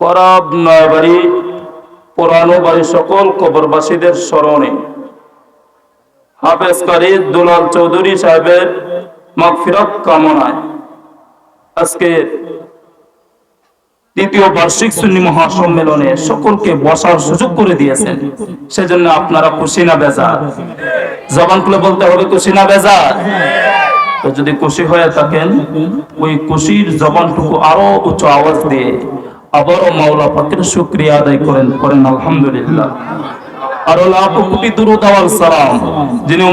পরব নয়বাড়ি, পুরানো বাড়ি সকল কবরবাসীদের স্মরণে। হাফেজ কারি দুলাল চৌধুরী সাহেবের মাগফিরাত কামনায় আজকে তৃতীয় বার্ষিক সুন্নি মহাসম্মেলনে সকলকে বসার সুযোগ করে দিয়েছেন। সেজন্য আপনারা খুশি না বেজার? জবান খুলে বলতে হবে, খুশি না বেজার? তো যদি খুশি হয়ে থাকেন, ওই খুশির জবানটুকু আরও উচ্চ আওয়াজ দিয়ে আবারও মাওলা পাকের শুক্রিয়া আদায় করেন করেন আলহামদুলিল্লাহ। যিনি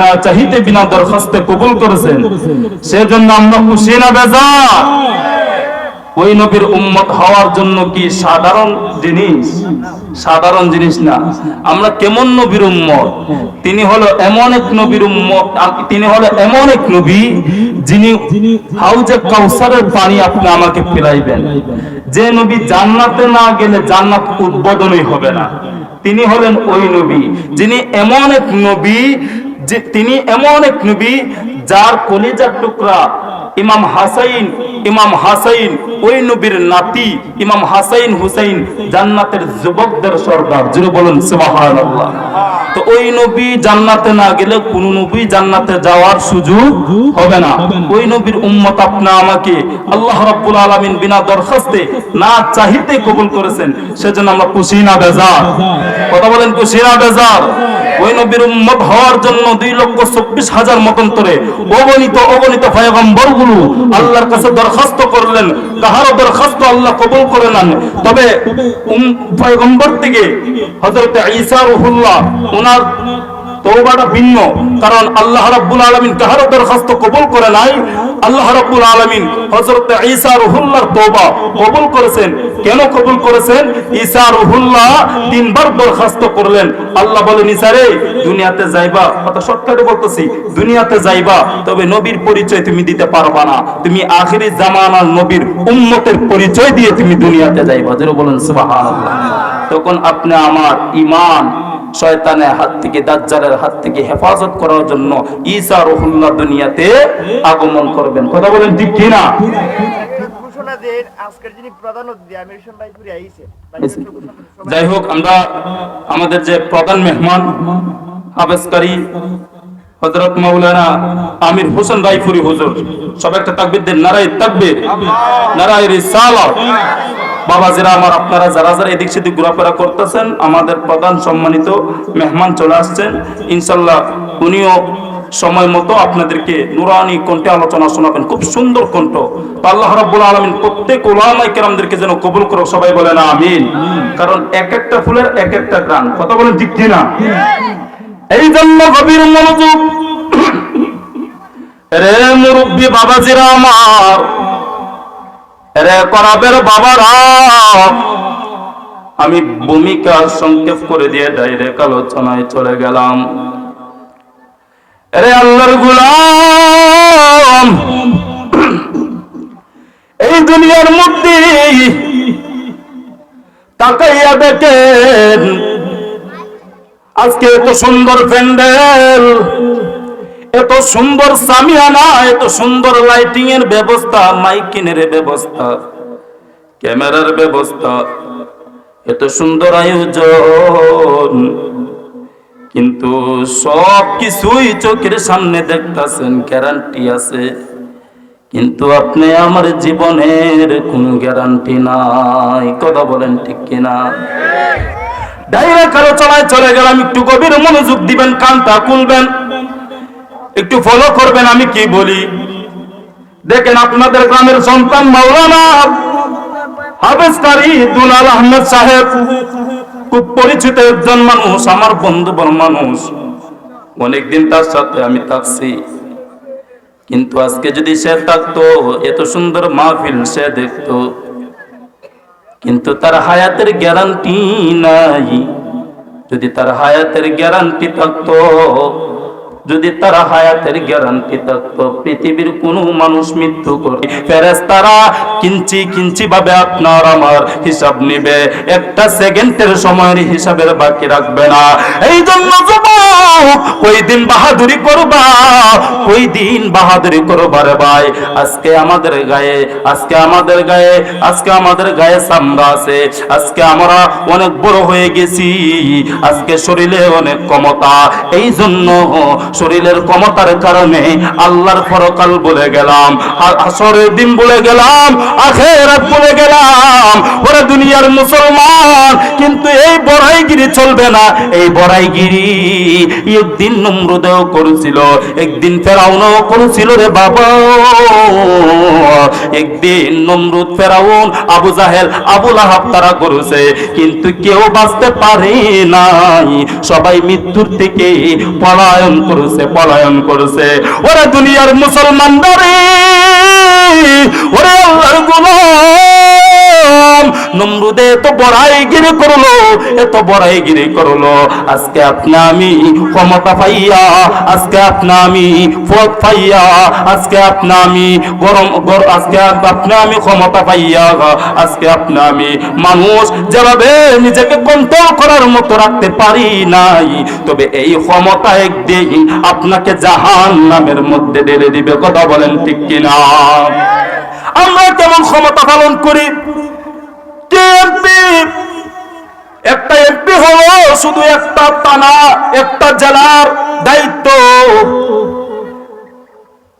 না চাহিতে বিনা দরখাস্তে কবুল করেছেন। সেজন্য আমরা খুশি না বেজার ওই নবীর উম্মত হওয়ার জন্য কি সাধারণ জিনিস? সাধারণ জিনিস না। আমরা কেমন নবীর উম্মত? তিনি হলো এমন এক নবীর উম্মত তিনি হলো এমন এক নবী যিনি হাউজে কাউসারের পানি আপনি আমাকে পিলাইবেন। যে নবী জান্নাতে না গেলে জান্নাত উদ্বোধনই হবে না। তিনি হলেন ওই নবী যিনি এমন এক নবী যে, তিনি এমন এক নবী যার কলিজার টুকরা ইমাম হাসাইন ইমাম হাসাইন, ওই নবীর নাতি, ইমাম হাসাইন হুসাইন জান্নাতের যুবকদের সর্দার। যিনি বলেন, সুবহানাল্লাহ। তো ওই নবী জান্নাতে না গেলে কোন নবী জান্নাতে যাওয়ার সুযোগ হবে না। ওই নবীর উম্মত আপনা আমাকে আল্লাহ রাব্বুল আলামিন বিনা দরখাস্তে না চাহিতে কবুল করেছেন। সেজন্য আমরা খুশি না বেজার। কথা বলেন খুশি না বেজার। ওই দুই লক্ষ চব্বিশ হাজার মতন্তরে অগণিত অগণিত পয়গম্বরগুলো আল্লাহর কাছে দরখাস্ত করলেন। কাহারও দরখাস্ত আল্লাহ কবুল করে নেন। তবে পয়গম্বর থেকে হযরত ঈসা রুহুল্লাহ ওনার তওবাটা ভিন্ন। কারণ আল্লাহ রাব্বুল দরখাস্ত কবুল করে নাই। আল্লাহ রাব্বুল ঈসা কবুল করেছেন। কেন কবুল করেছেন? ঈসা রুহুল্লাহ তিনবার দরখাস্ত করলেন। আল্লাহ বলেন, ঈসা রে, দুনিয়াতে যাইবা। কথা বলতেছি, দুনিয়াতে যাইবা, তবে নবীর পরিচয় তুমি দিতে পারবা না। তুমি আখিরি জামানার নবীর উম্মতের পরিচয় দিয়ে তুমি দুনিয়াতে যাইবা। যেন বলেন তখন আপনি আমার ঈমান শয়তানের হাত থেকে দাজ্জালের হাত থেকে হেফাজত করার জন্য ঈসা রহুল্লাহ দুনিয়াতে আগমন করবেন। কথা বলেন ঠিক কিনা যাই হোক আমরা আমাদের যে প্রধান মেহমান হাফেজকারী হযরত মাওলানা আমির হোসেন রাইফুরি হুজুর সব একটা তাকবীর দেন নারাই তাকবীর নারাই রিসালাত। বাবা যারা আমার, আপনারা যারা যারা এদিক সেদিক ঘোরাফেরা করতেছেন, আমাদের প্রধান সম্মানিত মেহমান চলে আসছেন। ইনশাল্লাহ উনিও সময় মতো আপনাদেরকে নুরানি কণ্ঠে আলোচনা শোনাবেন। খুব সুন্দর কণ্ঠ। আল্লাহ রাব্বুল আলামিন প্রত্যেক ওলামায়ে কেরামদেরকে যেন কবুল করো সবাই বলেন আমিন। কারণ এক একটা ফুলের এক একটা গ্রান। কথা বলেন ঠিক কিনা? এই জন্য গভীর মনোযোগ। রে মুরব্বী বাবাজিরা আমার আমি ভূমিকা সংক্ষেপ করে দিয়ে ডাইরেক্ট আলোচনায় চলে গেলাম। রে আল্লাহর গুলাম, এই দুনিয়ার মধ্যে তাকাইয়া দেখেন, আজকে এত সুন্দর প্যান্ডেল এত সুন্দর সামিয়ানা এত সুন্দর লাইটিং এর ব্যবস্থা, মাইকিনের ব্যবস্থা, ক্যামেরার ব্যবস্থা। এত সুন্দর আয়োজন। কিন্তু সব কিছুই চোখের সামনে দেখতাছেন, গ্যারান্টি আছে। কিন্তু আপনি আমার জীবনের কোনো গ্যারান্টি নাই। কথা বলেন ঠিক কিনা? ডাইরেক্ট আলোচনায় চলে গেলাম, একটু গভীর মনোযোগ দিবেন, কানটা খুলবেন। একটু ফলো করবেন, আমি কি বলি? দেখেন আপনাদের গ্রামের সন্তান মাওলানা কারি দুলাল আহমেদ সাহেব, খুব পরিচিত একজন মানুষ, আমার বন্ধু বল মানুষ। অনেকদিন তার সাথে আমি থাকছি। কিন্তু আজকে যদি সে থাকতো, এত সুন্দর মাহফিল সে দেখতো। কিন্তু তার হায়াতের গ্যারান্টি নাই। যদি তার হায়াতের গ্যারান্টি থাকতো যদি তারা হায়াতের গ্যারান্টি থাকতো, পৃথিবীর কোনো মানুষ মৃত্যু করে। ফেরেস তারা কিঞ্চি কিঞ্চি ভাবে আপনার আমার হিসাব নিবে। একটা সেকেন্ডের সময়ের হিসাবের বাকি রাখবে না। এই জন্য ওই দিন বাহাদুরি করবা? ওই দিন বাহাদুরি রে ভাই? আজকে আমাদের গায়ে, আজকে আমাদের গায়ে, আজকে আমাদের গায়ে চামড়া আছে। আজকে আমরা অনেক বড় হয়ে গেছি। আজকে শরীরে অনেক ক্ষমতা। এই জন্য শরীরের ক্ষমতার কারণে আল্লাহর পরকাল বলে গেলাম, আর আসরের দিন বলে গেলাম, আখেরাত বলে গেলাম। ওরা দুনিয়ার মুসলমান, কিন্তু এই বড়াইগিরি চলবে না। এই বড়াইগিরি একদিন নমরুদেও করেছিল, একদিন ফেরাউনও করেছিল রে বাবা। একদিন নমরুদ, ফেরাউন, আবু জাহেল আবুল আহাব তারা করেছে, কিন্তু কেউ বাঁচতে পারে নাই। সবাই মৃত্যুর থেকে পলায়ন করেছে পলায়ন করেছে। ওরা দুনিয়ার মুসলমানদারে ওরে আল্লাহর গোলাম নমরুদে এত বড়াইগিরি করল, এত বড়াইগিরি করল। আজকে আপনি আমি ক্ষমতা পাইয়া, আজকে আপনি আমি পদ পাইয়া, আজকে আপনি আমি গরম গর- আজকে আপনি আমি ক্ষমতা পাইয়া, আজকে আপনি আমি মানুষ যেভাবে নিজেকে কন্ট্রোল করার মতো রাখতে পারি নাই। তবে এই ক্ষমতা একদিন আপনাকে জাহান নামের মধ্যে ঢেলে দিবে। কথা বলেন ঠিক কিনা? আমরা কেমন ক্ষমতা পালন করি? একটা এমপি হলো শুধু একটা থানা, একটা জেলার দায়িত্ব।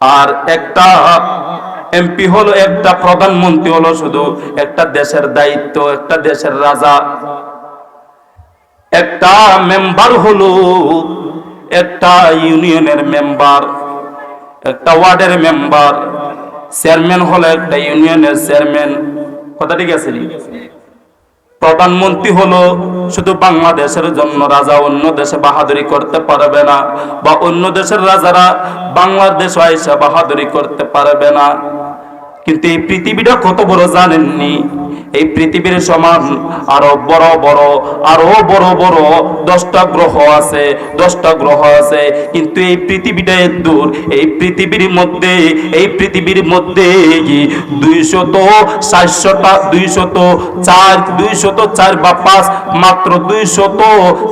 আর একটা এমপি হলো, একটা প্রধানমন্ত্রী হলো শুধু একটা দেশের দায়িত্ব, একটা দেশের রাজা। একটা মেম্বার হলো, একটা ইউনিয়নের মেম্বার, একটা ওয়ার্ডের মেম্বার। চেয়ারম্যান হলো একটা ইউনিয়নের চেয়ারম্যান। কথা ঠিক আছে প্রধানমন্ত্রী হলো শুধু বাংলাদেশের জন্য রাজা, অন্য দেশে বাহাদুরি করতে পারবে না, বা অন্য দেশের রাজারা বাংলাদেশ আইসা বাহাদুরি করতে পারবে না। কিন্তু এই পৃথিবীটা কত বড় জানেননি? এই পৃথিবীর সমান আরও বড় বড়, আরও বড় বড় দশটা গ্রহ আছে, দশটা গ্রহ আছে। কিন্তু এই পৃথিবীটা দূর এই পৃথিবীর মধ্যে, এই পৃথিবীর মধ্যে দুইশত ষাটশোটা দুইশত চার দুইশত চার বা পাঁচ, মাত্র দুইশত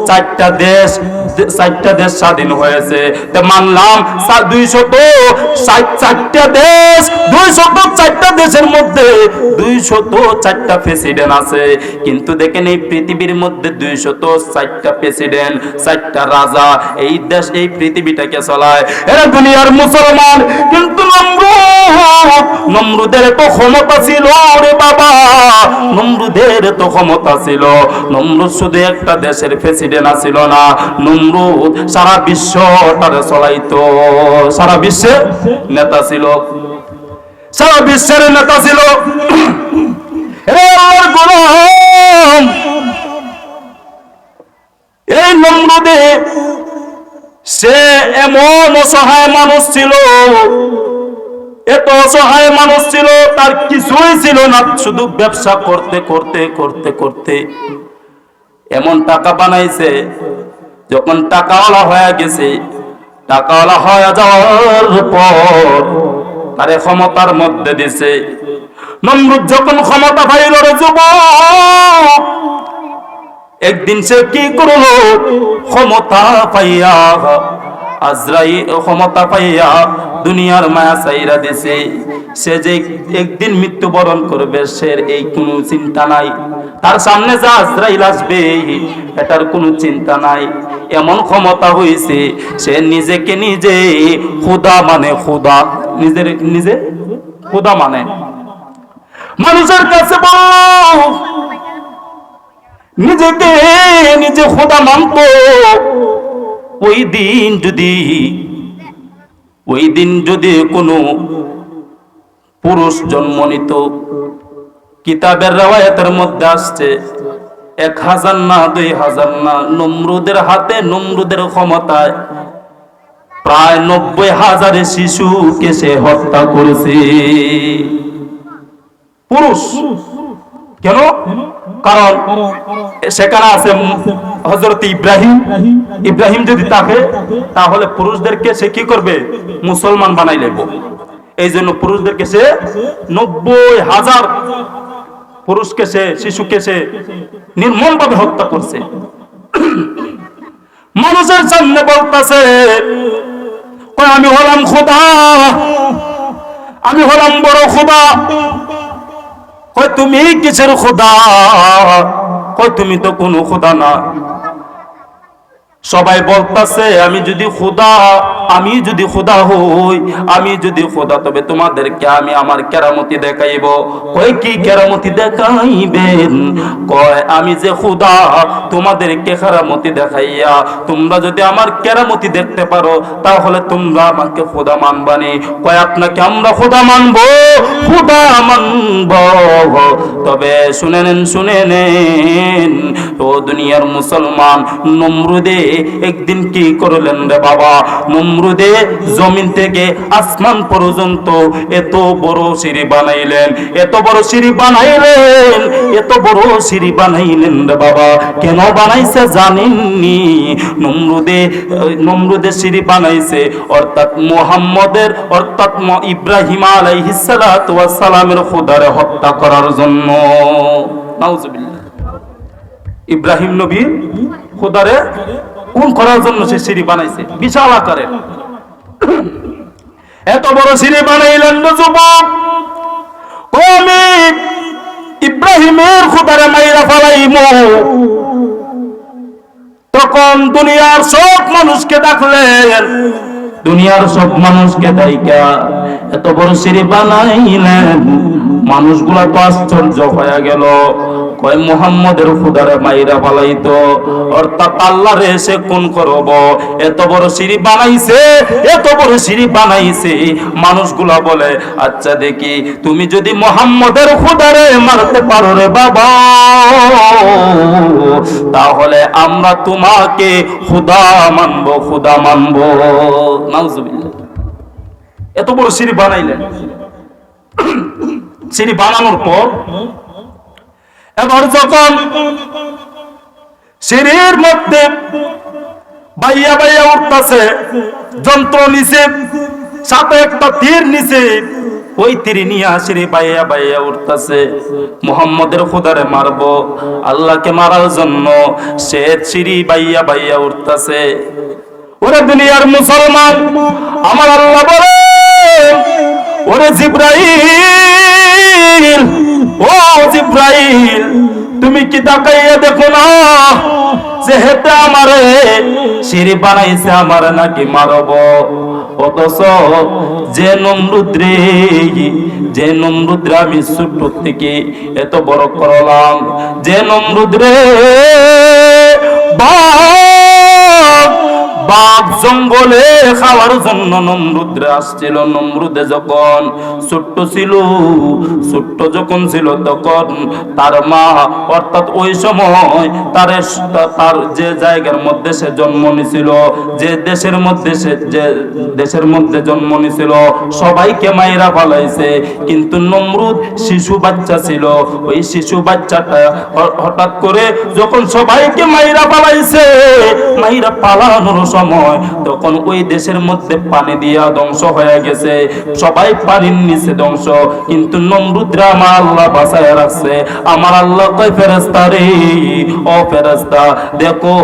চারটা দেশ চারটা দেশ স্বাধীন হয়েছে। তো মানলাম দুইশত চারটা দেশ, দুইশত চারটা দেশের মধ্যে দুইশত চারটা প্রেসিডেন্ট আছে। কিন্তু দেখেন এই পৃথিবীর মধ্যে দুইশত চারটা প্রেসিডেন্ট চারটা রাজা, এই দেশ, এই পৃথিবীটাকে চালায়। এরা দুনিয়ার মুসলমান, কিন্তু তো ক্ষমতা ছিল রে বাবা। তো ক্ষমতা ছিল, নমরুদ শুধু একটা দেশের প্রেসিডেন্ট আছিল না, নমরুদ সারা বিশ্বটারে চলাইতো। সারা বিশ্বের নেতা ছিল। সারা বিশ্বের নেতা ছিল। হে আল্লাহর গোলাম, এই নমরুদে সে এমন অসহায় মানুষ ছিল, এত অসহায় মানুষ ছিল, তার কিছুই ছিল না, শুধু ব্যবসা করতে করতে করতে করতে এমন টাকা বানাইছে, যখন টাকাওয়ালা হয়ে গেছে, টাকাওয়ালা হয়ে যাওয়ার পর তারে ক্ষমতার মধ্যে দিছে। নমরুদ যখন ক্ষমতা পাইল রে একদিন সে কি করল? ক্ষমতা পাইয়া, আজরাই ক্ষমতা পাইয়া দুনিয়ার মায়া চাইরা দিছে। সে যে একদিন মৃত্যুবরণ করবে সে এই কোনো চিন্তা নাই। তার সামনে যা আজরাইল আসবে, এটার কোনো চিন্তা নাই। এমন ক্ষমতা হয়েছে সে নিজেকে নিজে খুদা মানে খুদা নিজের, নিজে? খুদা মানে? মানুষের কাছে বল। নিজেকে নিজে খোদা মানত। ওই দিন যদি, ওই দিন যদি কোনো পুরুষ জন্ম নিত, কিতাবের রেওয়ায়তের মধ্যে আসছে, এক হাজার না, দুই হাজার না, নমরুদের হাতে নমরুদের ক্ষমতায় প্রায় নব্বই হাজারের শিশুকে সে হত্যা করেছে। পুরুষ। কেন? কারণ সেখানে আছে হজরত ইব্রাহিম। ইব্রাহিম যদি থাকে, তাহলে পুরুষদেরকে সে কি করবে? মুসলমান বানাই লেব এই জন্য পুরুষদেরকে সে নব্বই হাজার পুরুষকে সে, শিশুকে সে নির্মম ভাবে হত্যা করছে। মানুষের সামনে বলতেছে আমি হলাম খোদা। আমি হলাম বড় খোদা। কয়, তুমি কিসের খোদা? কয়, তুমি তো কোনো খোদা না। সবাই বলতাছে, আমি যদি খোদা আমি যদি খোদা হই, আমি যদি খোদা, তবে তোমাদেরকে আমি আমার কেরামতি দেখাইব। কয় কি কেরামতি দেখাইবেন? কয়, আমি যে খোদা, তোমাদেরকে কেরামতি দেখাইয়া তোমরা যদি আমার কেরামতি দেখতে পারো, তাহলে তোমরা আমাকে খোদা মানবানি। কয়, আপনাকে আমরা খোদা মানবো? খোদা মানব। তবে শুনে নেন শুনে নেন ও দুনিয়ার মুসলমান, নমরুদে একদিন কি করলেন রে বাবা? নমরুদে জমিন থেকে আসমান পর্যন্ত এত বড় সিঁড়ি বানাইলেন, এত বড় সিঁড়ি বানাইলেন, এত বড় সিঁড়ি বানাইলেন বাবা। কেন বানাইছে জানেননি? নমরুদে নমরুদে সিঁড়ি বানাইছে অর্থাৎ মুহাম্মদের, অর্থাৎ ইব্রাহিম আলাইহিস সালাতু ওয়াস সালামের খোদারে হত্যা করার জন্য। নাউজুবিল্লাহ। ইব্রাহিম নবী খোদারে কোন করার জন্য সে সিঁড়ি বানাইছে। বিশাল আকারের এত বড় সিঁড়ি বানাইলেন যুবক। ইব্রাহিমের খোদারে মাইরা ফালাইমু। তখন দুনিয়ার সব মানুষকে ডাকলেন। দুনিয়ার সব মানুষকে দাইকা এত বড় সিঁড়ি বানাইলেন। মানুষগুলা তো আশ্চর্য হয়ে গেল। কয় মুহাম্মদের খুদারে মাইরা পালাইতো। অর্থাৎ আল্লাহরে সে কোন করব। এত বড় সিঁড়ি বানাইছে, এত বড় সিঁড়ি বানাইছে। মানুষগুলা বলে আচ্ছা দেখি, তুমি যদি মুহাম্মদের খুদারে মারতে পারো রে বাবা, তাহলে আমরা তোমাকে খুদা মানবো খুদা মানবো। নাউজুবিল্লাহ। এত বড় সিঁড়ি বানাইলেন। সিঁড়ি বানানোর পর, এবার যখন সিঁড়ির মধ্যে বাইয়া বাইয়া উঠতেছে, যন্ত্র নিচে, সাথে একটা তীর নিচে, ওই তীর নিয়ে সিঁড়ি বাইয়া বাইয়া উঠতেছে। মোহাম্মদের খুদারে মারবো, আল্লাহকে মারার জন্য সে সিঁড়ি বাইয়া বাইয়া উঠতেছে। ওরে দুনিয়ার মুসলমান, আমার আল্লাহ বলে ওরে জিব্রাইল, ও জিব্রাইল, তুমি কি তাকাইয়া দেখো না? যে হেতে আমারে সিঁড়ি বানাইছে, আমার নাকি মারব। অথচ যে নমরুদ্রে যে নমরুদ্রে আমি ছোট্ট থেকে এত বড় করলাম, যে নমরুদ্রে, বাপ! বাঘ জঙ্গলে খাওয়ার জন্য নমরুদ্রে আসছিল। নমরুদে যখন ছোট্ট ছিল, ছোট্ট যখন ছিল তখন তার মা, অর্থাৎ ওই সময় তার তার যে জায়গার মধ্যে সে জন্ম নিছিল, যে দেশের মধ্যে সে, যে দেশের মধ্যে জন্ম নিছিল, সবাইকে মায়েরা পালাইছে কিন্তু নমরুদ শিশু বাচ্চা ছিল। ওই শিশু বাচ্চাটা হঠাৎ করে যখন সবাইকে মাইরা পালাইছে মাইরা পালানোর সময় তখন ওই দেশের মধ্যে পানি দিয়া ধ্বংস হয়ে গেছে। সবাই পানির নিচে ধ্বংস, কিন্তু নমরুদ্রা আমার আল্লাহ বাঁচায় রাখছে। আমার আল্লাহ কয় ফেরেস্তা রে, ও ফেরেস্তা দেখো,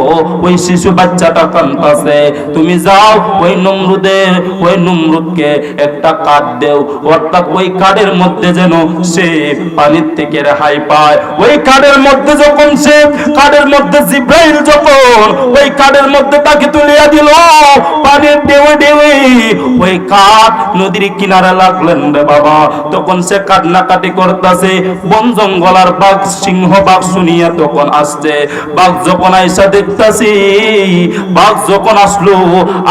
ওই শিশু বাচ্চাটা কান্তাছে তুমি যাও, ওই নমরুদের, ওই নমরুদকে একটা কাঠ দেও। অর্থাৎ ওই কাঠের মধ্যে যেন সে পানির থেকে রেহাই পায়। ওই কাঠের মধ্যে যখন সে, কাঠের মধ্যে জিব্রাইল যখন, ওই কাঠের মধ্যে তাকে দিল। পানির ওই কাঠ নদীর লাগলেন রে বাবা। তখন সে করতেছে। বন বাঘ, সিংহ বাঘ শুনিয়া তখন আসছে। বাঘ যখন আইসা দেখতাছি, বাঘ যখন আসলো,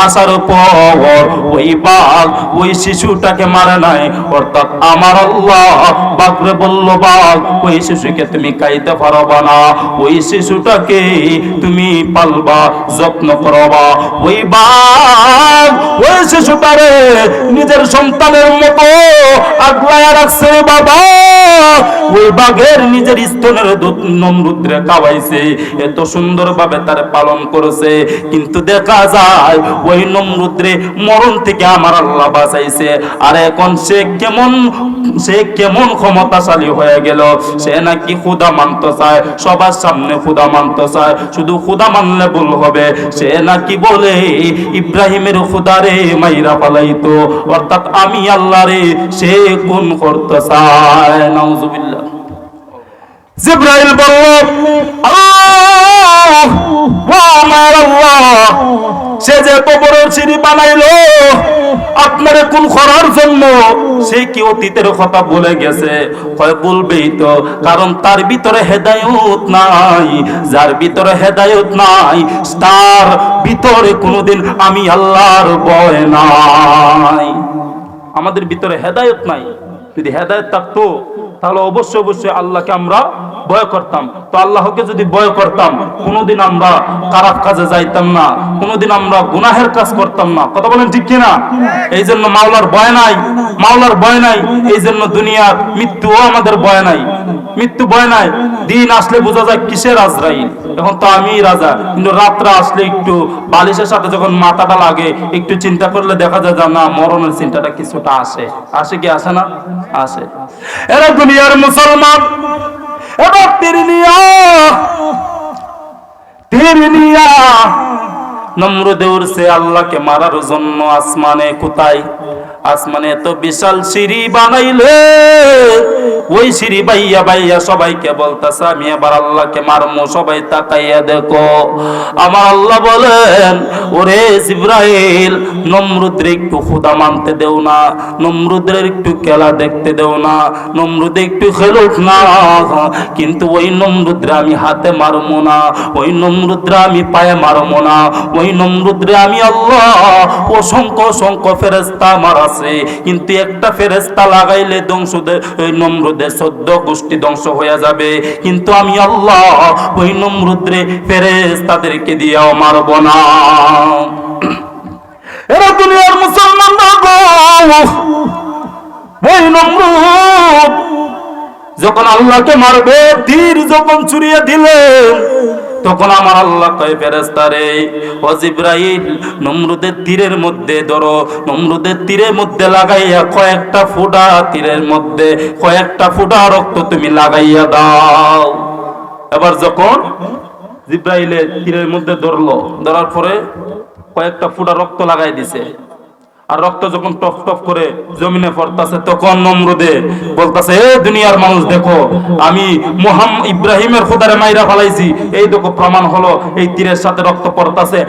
আসার পর ওই বাঘ ওই শিশুটাকে মারে নাই। অর্থাৎ আমার আল্লাহ বাঘরে বলল, বাঘ, ওই শিশুকে তুমি খাইতে পারবা না। ওই শিশুটাকে তুমি পালবা, যত্ন করবা। ওই বাঘ, ওই শিশুটারে নিজের সন্তানের মতো আগলায় রাখছে বাবা। ওই বাঘের নিজের স্তনের নমরুদ্রে খাওয়াইছে, এত সুন্দর ভাবে তার পালন করেছে। কিন্তু দেখা যায়, ওই নমরুদ্রে মরণ থেকে আমার আল্লাহ বাঁচাইছে। আর এখন সে কেমন সে কেমন ক্ষমতাশালী হয়ে গেল? সে নাকি খুদা মানতে চায়, সবার সামনে খুদা মানতে চায়। শুধু খুদা মানলে ভুল হবে। সে নাকি বলে ইব্রাহিমের খুদারে মাইরা পালাইতো অর্থাৎ আমি আল্লাহ রে সে কোন করতে চায়। নাউজুবিল্লাহ। জিব্রাইল বলল, আল্লাহ আমার সে যে বড় সিঁড়ি বানাইলো কোন করার জন্য, সে কি অতীতের কথা বলে গেছে? বলবেই তো কারণ তার ভিতরে হেদায়ত নাই। যার ভিতরে হেদায়ত নাই, তার ভিতরে কোনোদিন আমি আল্লাহর ভয় নাই। আমাদের ভিতরে হেদায়ত নাই। যদি হেদায়ত থাকতো, তাহলে অবশ্যই অবশ্যই আল্লাহকে আমরা ভয় করতাম। তো আল্লাহকে যদি ভয় করতাম, কোনোদিন আমরা খারাপ কাজে যাইতাম না, কোনোদিন আমরা গুনাহের কাজ করতাম না। কথা বলেন ঠিক কিনা? এই জন্য মাওলার ভয় নাই, মাওলার ভয় নাই, এই জন্য দুনিয়ার মৃত্যুও আমাদের ভয় নাই। মৃত্যু ভয় নাই, দিন আসলে বোঝা যায় কিসের আজরাইল। এখন তো আমি রাজা, কিন্তু রাত্রে আসলে একটু বালিশের সাথে যখন মাথাটা লাগে, একটু চিন্তা করলে দেখা যায় না, মরণের চিন্তাটা কিছুটা আসে। আসে কি আসে না? আসে। এরা দুনিয়ার মুসলমান এবার তিরনিয়া তিরনিয়া নমরুদে উড়ছে আল্লাহকে মারার জন্য আসমানে কোথায়? আসমানে এত বিশাল সিঁড়ি বানাইলে, ওই সিঁড়ি বাইয়া বাইয়া সবাইকে বলতেছে, আমি এবার আল্লাহকে মারমো, সবাই তাকাইয়া দেখো। আমার আল্লাহ বলেন, ওরে জিব্রাইল, নমরুদের একটু খুদা মানতে দেও না, নমরুদের একটু খেলা দেখতে দেও না, নমরুদ একটু খেলুক না। কিন্তু ওই নমরুদ্রে আমি হাতে মারমো না, ওই নমরুদ্রে আমি পায়ে মারমো না, ওই নমরুদ্রে আমি আল্লাহ অসংখ্য অসংখ্য ফেরেস্তা আমার আছে। কিন্তু একটা ফেরেস্তা লাগাইলে ধ্বংস নমরুদের সদ্য গোষ্ঠী ধ্বংস হয়ে যাবে। কিন্তু আমি আল্লাহ ওই নমরুদ্রে ফেরেস্তাদেরকে দিয়েও মারব না। এরা দুনিয়ার মুসলমান ওই নমরুদ যখন আল্লাহকে মারবে, তীর যখন চুরিয়ে দিলেন তখন আমার আল্লাহ কয় ফেরেস্তারে ও জিব্রাইল, নমরুদের তীরের মধ্যে ধরো। নমরুদের তীরের মধ্যে লাগাইয়া কয়েকটা ফুটা তীরের মধ্যে, কয়েকটা ফুটা রক্ত তুমি লাগাইয়া দাও। এবার যখন জিব্রাইলের তীরের মধ্যে ধরলো, ধরার পরে কয়েকটা ফুটা রক্ত লাগাই দিছে। আর রক্ত যখন টপ টপ করে জমিনে পড়তাছে, তখন নমরুদে বলতাছে, এ দুনিয়ার মানুষ, দেখো, আমি মোহাম ইব্রাহিমের খোদারে মাইরা ফালাইছি। এই দেখো, প্রমাণ হলো, এই তীরের সাথে রক্ত পড়তাছে